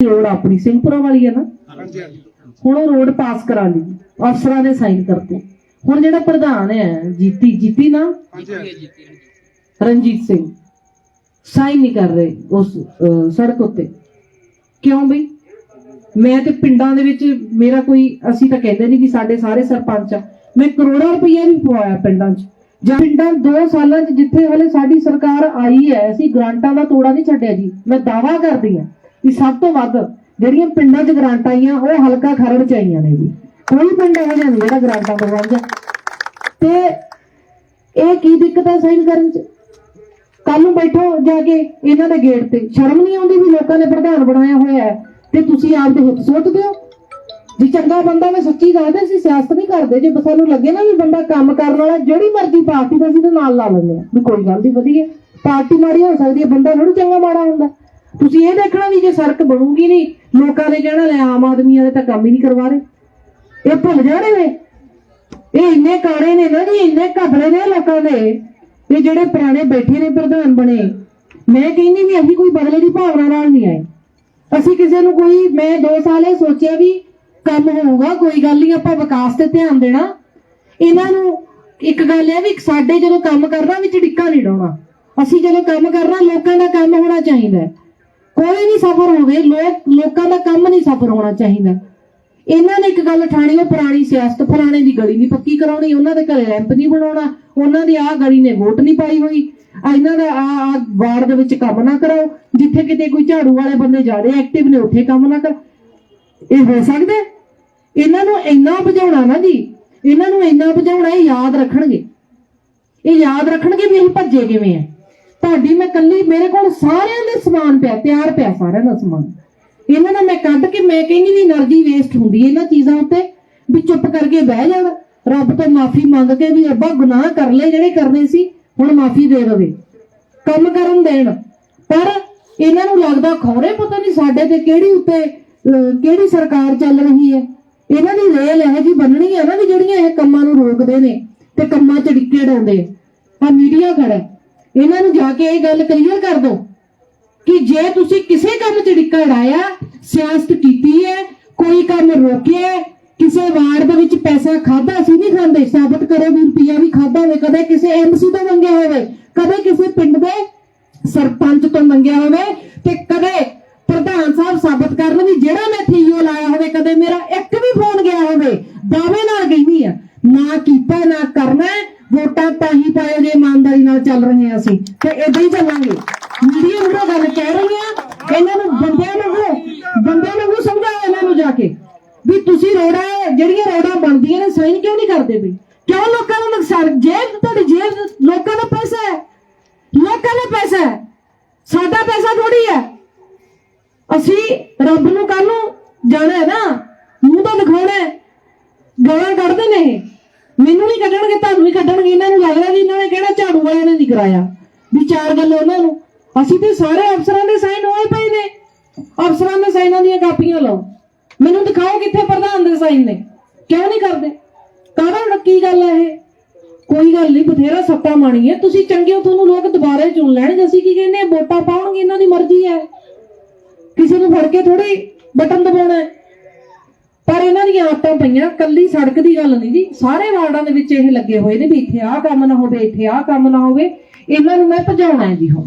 Road ਆਪਣੀ ਸਿੰਘਪੁਰਾ ਵਾਲੀ ਹੈ ਨਾ? ਹੁਣ ਉਹ ਰੋਡ ਪਾਸ ਕਰਾ ਲਈ ਅਫਸਰਾਂ ਨੇ ਸਾਈਨ ਕਰਤੇ। ਹੁਣ ਜਿਹੜਾ ਪ੍ਰਧਾਨ ਹੈ ਜੀਤੀ ਜੀਤੀ ਨਾ? ਰਣਜੀਤ ਸਿੰਘ। ਸਾਈਨ ਨਹੀਂ ਕਰ ਰਹੇ ਉਸ ਸੜਕ ਉੱਤੇ। ਕਿਉਂ ਬਈ? ਮੈਂ ਤੇ ਪਿੰਡਾਂ ਦੇ ਵਿੱਚ ਮੇਰਾ ਕੋਈ ਅਸੀਂ ਤਾਂ ਕਹਿੰਦੇ ਨਹੀਂ ਕਿ ਸਾਡੇ ਸਾਰੇ ਸਰਪੰਚ ਆ। ਮੈਂ ਕਰੋੜਾਂ ਰੁਪਈਆ ਵੀ ਪਵਾਇਆ ਪਿੰਡਾਂ 'ਚ। ਜਾਂ ਪਿੰਡਾਂ 2 ਸਾਲਾਂ 'ਚ ਜਿੱਥੇ ਹਲੇ ਸਾਡੀ ਸਰਕਾਰ ਆਈ ਹੈ ਅਸੀਂ ਗ੍ਰਾਂਟਾਂ ਦਾ ਤੋੜਾ ਨਹੀਂ ਛੱਡਿਆ ਜੀ। ਮੈਂ ਦਾਵਾ ਕਰਦੀ ਹਾਂ। ਕਿ ਸਭ ਤੋਂ ਵੱਧ ਜਿਹੜੀਆਂ ਪਿੰਡਾਂ 'ਚ ਗ੍ਰਾਂਟਾਂ ਆਈਆਂ, ਉਹ ਹਲਕਾ ਖਰੜ 'ਚ ਆਈਆਂ ਨੇ ਜੀ। ਕੋਈ ਪਿੰਡ ਇਹੋ ਜਿਹਾ ਨਹੀਂ ਜਿਹੜਾ ਗ੍ਰਾਂਟਾਂ ਤੋਂ ਵਾਂਝਾ ਤੇ ਇਹ ਕੀ ਦਿੱਕਤ ਹੈ ਸਾਈਨ ਕਰਨ 'ਚ? ਕੱਲ ਨੂੰ ਬੈਠੋ ਜਾ ਕੇ ਇਹਨਾਂ ਦੇ ਗੇਟ ਤੇ। ਸ਼ਰਮ ਨਹੀਂ ਆਉਂਦੀ ਵੀ ਲੋਕਾਂ ਨੇ ਪ੍ਰਧਾਨ ਬਣਾਇਆ ਹੋਇਆ ਹੈ ਤੇ ਤੁਸੀਂ ਆਪਦੇ ਹਿੱਤ ਸੁੱਟ ਦਿਓ। ਜੇ ਚੰਗਾ ਬੰਦਾ ਮੈਂ ਸੱਚੀ ਦੱਸਦਾ ਅਸੀਂ ਸਿਆਸਤ ਨਹੀਂ ਕਰਦੇ। ਜੇ ਸਾਨੂੰ ਲੱਗੇ ਨਾ ਵੀ ਬੰਦਾ ਕੰਮ ਕਰਨ ਵਾਲਾ, ਜਿਹੜੀ ਮਰਜ਼ੀ ਪਾਰਟੀ ਦਾ ਅਸੀਂ ਤਾਂ ਨਾਲ ਲਾ ਲੈਂਦੇ ਆ ਵੀ ਕੋਈ ਗੱਲ ਨਹੀਂ ਵਧੀਆ। ਪਾਰਟੀ ਮਾੜੀ ਹੋ ਸਕਦੀ ਹੈ, ਬੰਦਾ ਥੋੜੀ ਚੰਗਾ ਮਾੜਾ ਹੁੰਦਾ। ਤੁਸੀਂ ਇਹ ਦੇਖਣਾ ਵੀ ਜੇ ਸੜਕ ਬਣੂਗੀ ਨਹੀਂ, ਲੋਕਾਂ ਨੇ ਕਹਿਣਾ ਲੈ ਆਮ ਆਦਮੀਆਂ ਦੇ ਤਾਂ ਕੰਮ ਹੀ ਨਹੀਂ ਕਰਵਾ ਰਹੇ। ਇਹ ਭੁੱਲ ਜਾਣੇ ਨੇ। ਇਹ ਇੰਨੇ ਕਾਣੇ ਨੇ ਨਾ ਜੀ, ਇੰਨੇ ਘਬਰੇ ਨੇ ਲੋਕਾਂ ਦੇ। ਇਹ ਜਿਹੜੇ ਪੁਰਾਣੇ ਬੈਠੇ ਨੇ ਪ੍ਰਧਾਨ ਬਣੇ, ਮੈਂ ਕਹਿੰਦੀ ਵੀ ਅਸੀਂ ਕੋਈ ਬਦਲੇ ਦੀ ਭਾਵਨਾ ਨਾਲ ਨਹੀਂ ਆਏ। ਅਸੀਂ ਕਿਸੇ ਨੂੰ ਕੋਈ, ਮੈਂ 2 ਸਾਲ ਇਹ ਸੋਚਿਆ ਵੀ ਕੰਮ ਹੋਊਗਾ, ਕੋਈ ਗੱਲ ਨਹੀਂ, ਆਪਾਂ ਵਿਕਾਸ ਤੇ ਧਿਆਨ ਦੇਣਾ। ਇਹਨਾਂ ਨੂੰ ਇੱਕ ਗੱਲ ਹੈ ਵੀ, ਸਾਡੇ ਜਦੋਂ ਕੰਮ ਕਰਨਾ ਵਿੱਚ ਡਿੱਕਾ ਨਹੀਂ ਡਾਉਣਾ। ਅਸੀਂ ਜਦੋਂ ਕੰਮ ਕਰਨਾ, ਲੋਕਾਂ ਦਾ ਕੰਮ ਹੋਣਾ ਚਾਹੀਦਾ। ਹੈ। ਕੋਈ ਵੀ ਸਫਰ ਹੋਵੇ, ਲੋਕ, ਲੋਕਾਂ ਦਾ ਕੰਮ ਨਹੀਂ ਸਫਰ ਹੋਣਾ ਚਾਹੀਦਾ। ਇਹਨਾਂ ਨੇ ਇੱਕ ਗੱਲ ਠਾਣੀ, ਉਹ ਪੁਰਾਣੀ ਸਿਆਸਤ, ਪੁਰਾਣੇ ਦੀ ਗਲੀ ਨਹੀਂ ਪੱਕੀ ਕਰਾਉਣੀ, ਉਹਨਾਂ ਦੇ ਘਰੇ ਰੈਂਪ ਨਹੀਂ ਬਣਾਉਣਾ, ਉਹਨਾਂ ਦੀ ਆਹ ਗਲੀ ਨੇ ਵੋਟ ਨਹੀਂ ਪਾਈ ਹੋਈ। ਇਹਨਾਂ ਦਾ ਆ ਆ ਵਾਰਡ ਦੇ ਵਿੱਚ ਕੰਮ ਨਾ ਕਰਾਓ, ਜਿੱਥੇ ਕਿਤੇ ਕੋਈ ਝਾੜੂ ਵਾਲੇ ਬੰਦੇ ਜ਼ਿਆਦਾ ਐਕਟਿਵ ਨੇ, ਉੱਥੇ ਕੰਮ ਨਾ ਕਰ। ਇਹ ਹੋ ਸਕਦਾ ਇਹਨਾਂ ਨੂੰ ਇੰਨਾ ਬੁਝਾਉਣਾ ਨਾ ਜੀ, ਇਹਨਾਂ ਨੂੰ ਇੰਨਾ ਬੁਝਾਉਣਾ, ਇਹ ਯਾਦ ਰੱਖਣਗੇ। ਇਹ ਯਾਦ ਰੱਖਣਗੇ ਵੀ ਅਸੀਂ ਭੱਜੇ ਕਿਵੇਂ ਆ। ਤੁਹਾਡੀ ਮੈਂ ਕੱਲੀ ਮੇਰੇ ਕੋਲ ਸਾਰਿਆਂ ਦਾ ਸਮਾਨ ਪਿਆ, ਤਿਆਰ ਪਿਆ ਸਾਰਿਆਂ ਦਾ ਸਮਾਨ। ਇਹਨਾਂ ਨੂੰ ਮੈਂ ਕੱਢ ਕੇ, ਮੈਂ ਕਹਿੰਦੀ ਵੀ એનર્ਜੀ ਵੇਸਟ ਹੁੰਦੀ ਹੈ ਇਹਨਾਂ ਚੀਜ਼ਾਂ ਉੱਤੇ, ਵੀ ਚੁੱਪ ਕਰਕੇ ਬਹਿ ਜਾਣ ਰੱਬ ਤੋਂ ਮਾਫੀ ਮੰਗ ਕੇ ਵੀ ਅੱਬਾ ਗੁਨਾਹ ਕਰ ਲਏ ਜਿਹੜੇ ਕਰਨੇ ਸੀ, ਹੁਣ ਮਾਫੀ ਦੇ ਦੇਵੇ। ਕੰਮ ਕਰਨ ਦੇਣ। ਪਰ ਇਹਨਾਂ ਨੂੰ ਲੱਗਦਾ ਖੌਰੇ ਪਤਾ ਨਹੀਂ ਸਾਡੇ ਤੇ ਕਿਹੜੀ ਉੱਤੇ ਕਿਹੜੀ ਸਰਕਾਰ ਚੱਲ ਰਹੀ ਹੈ। ਇਹਨਾਂ ਦੀ ਰੇਲ ਇਹ ਜੀ ਬੰਨਣੀ ਹੈ ਨਾ ਵੀ ਜਿਹੜੀਆਂ ਇਹ ਕੰਮਾਂ ਨੂੰ ਰੋਕਦੇ ਨੇ ਤੇ ਕੰਮਾਂ 'ਚ ਡਿੱਕੇ ਡਾਉਂਦੇ। ਆ ਮੀਡੀਆ ਖੜਾ ਇਹਨਾਂ ਨੂੰ ਜਾ ਕੇ ਇਹ ਗੱਲ ਕਲੀਅਰ ਕਰ ਦਿਓ ਕਿ ਜੇ ਤੁਸੀਂ ਕਿਸੇ ਕੰਮ 'ਚ ਡਿੱਕਾ ਡਾਇਆ, ਸਿਆਸਤ ਕੀਤੀ ਹੈ, ਕੋਈ ਕੰਮ ਰੋਕਿਆ ਕਿਸੇ ਵਾਰਡ ਦੇ ਵਿੱਚ ਪੈਸਾ ਖਾਦਾ ਸੀ ਨਹੀਂ ਖਾਂਦੇ, ਸਾਬਤ ਕਰੋ ਵੀ ਰੁਪਈਆ ਵੀ ਖਾਦਾ ਹੋਵੇ, ਕਦੇ ਕਿਸੇ ਐਮਸੀ ਤੋਂ ਮੰਗਿਆ ਹੋਵੇ, ਕਦੇ ਕਿਸੇ ਪਿੰਡ ਦੇ ਸਰਪੰਚ ਤੋਂ ਮੰਗਿਆ ਹੋਵੇ ਤੇ ਕਦੇ ਪ੍ਰਧਾਨ ਸਾਹਿਬ ਸਾਬਤ ਕਰਨ ਵੀ ਜਿਹੜਾ ਮੈਂ ਥੀਓ ਲਾਇਆ ਹੋਵੇ, ਕਦੇ ਮੇਰਾ ਇੱਕ ਵੀ ਫੋਨ ਗਿਆ ਹੋਵੇ, ਦਾਅਵੇ ਨਾਲ ਕਹਿੰਦੀ ਆ, ਨਾ ਕੀਤਾ, ਨਾ ਕਰਨਾ ਨਾਲ ਚੱਲ ਰਹੇ ਹਾਂ ਅਸੀਂ। ਤੇ ਇਦਾਂ ਹੀ ਚੱਲਾਂਗੇ। ਮੀਡੀਆ ਨੂੰ ਗੱਲ ਕਹਿ ਰਹੀ ਆ ਇਹਨਾਂ ਨੂੰ ਬੰਦਿਆਂ ਨੂੰ ਬੰਦਿਆਂ ਨੂੰ ਸਮਝਾਓ ਇਹਨਾਂ ਨੂੰ ਜਾ ਕੇ ਵੀ ਤੁਸੀਂ ਰੋੜਾ, ਜਿਹੜੀਆਂ ਰੋਡਾਂ ਬਣਦੀਆਂ ਨੇ, ਸਾਈਨ ਕਿਉਂ ਨਹੀਂ ਕਰਦੇ ਵੀ? ਕਿਉਂ ਲੋਕਾਂ ਦਾ ਨੁਕਸਾਨ ਜੇਬ ਤੁਹਾਡੀ ਜੇਬ ਲੋਕਾਂ ਦਾ ਪੈਸਾ ਹੈ। ਲੋਕਾਂ ਦਾ ਪੈਸਾ ਹੈ। ਸਾਡਾ ਪੈਸਾ ਥੋੜੀ ਹੈ। ਅਸੀਂ ਰੱਬ ਨੂੰ ਕੱਲ ਨੂੰ ਜਾਣਾ ਹੈ ਨਾ, ਮੂੰਹ ਤਾਂ ਦਿਖਾਉਣਾ ਹੈ। ਗਾਲਾਂ ਕੱਢਦੇ ਨੇ ਮੈਨੂੰ ਨਹੀਂ ਕੱਢਣਗੇ, ਤੁਹਾਨੂੰ ਵੀ ਕੱਢਣਗੇ, ਇਹਨਾਂ ਨੂੰ ਲੱਗਦਾ ਵੀ ਇਹਨਾਂ ਨੇ ਕਿਹੜਾ ਝਾੜੂ ਵਾਲਿਆਂ ਨੇ ਨਹੀਂ ਕਰਾਇਆ। ਵੀ ਚਾਰ ਗੱਲ ਉਹਨਾਂ ਨੂੰ। ਅਸੀਂ ਤੇ ਸਾਰੇ ਅਫਸਰਾਂ ਦੇ ਸਾਈਨ ਹੋਏ ਪਏ ਨੇ। ਅਫਸਰਾਂ ਦੇ ਸਾਈਨਾਂ ਦੀਆਂ ਕਾਪੀਆਂ ਲਓ। ਮੈਨੂੰ ਦਿਖਾਓ ਕਿੱਥੇ ਪ੍ਰਧਾਨ ਦੇ ਸਾਈਨ ਨੇ। ਕਿਉਂ ਨਹੀਂ ਕਰਦੇ? ਕਾਹਦਾ ਕੀ ਗੱਲ ਹੈ ਇਹ? ਕੋਈ ਗੱਲ ਨਹੀਂ, ਬਥੇਰਾ ਸੱਤਾ ਮਾਣੀ ਹੈ। ਤੁਸੀਂ ਚੰਗੇ ਹੋ, ਤੁਹਾਨੂੰ ਲੋਕ ਦੁਬਾਰਾ ਚੁਣ ਲੈਣਗੇ। ਅਸੀਂ ਕੀ ਕਹਿੰਦੇ ਵੋਟਾਂ ਪਾਉਣਗੇ, ਇਹਨਾਂ ਦੀ ਮਰਜ਼ੀ ਹੈ। ਕਿਸੇ ਨੂੰ ਫੜ ਕੇ ਥੋੜੀ ਬਟਨ ਦਬਾਉਣਾ ਹੈ। ਪਰ ਇਹਨਾਂ ਦੀਆਂ ਆਦਤਾਂ ਪਈਆਂ ਕੱਲੀ ਸੜਕ ਦੀ ਗੱਲ ਨਹੀਂ ਜੀ। ਸਾਰੇ ਵਾਰਡਾਂ ਦੇ ਵਿੱਚ ਇਹ ਲੱਗੇ ਹੋਏ ਨੇ ਵੀ ਇੱਥੇ ਆਹ ਕੰਮ ਨਾ ਹੋਵੇ, ਇੱਥੇ ਆਹ ਕੰਮ ਨਾ ਹੋਵੇ। ਇਹਨਾਂ ਨੂੰ ਮੈਂ ਭਜਾਉਣਾ ਹੈ ਜੀ ਹੁਣ।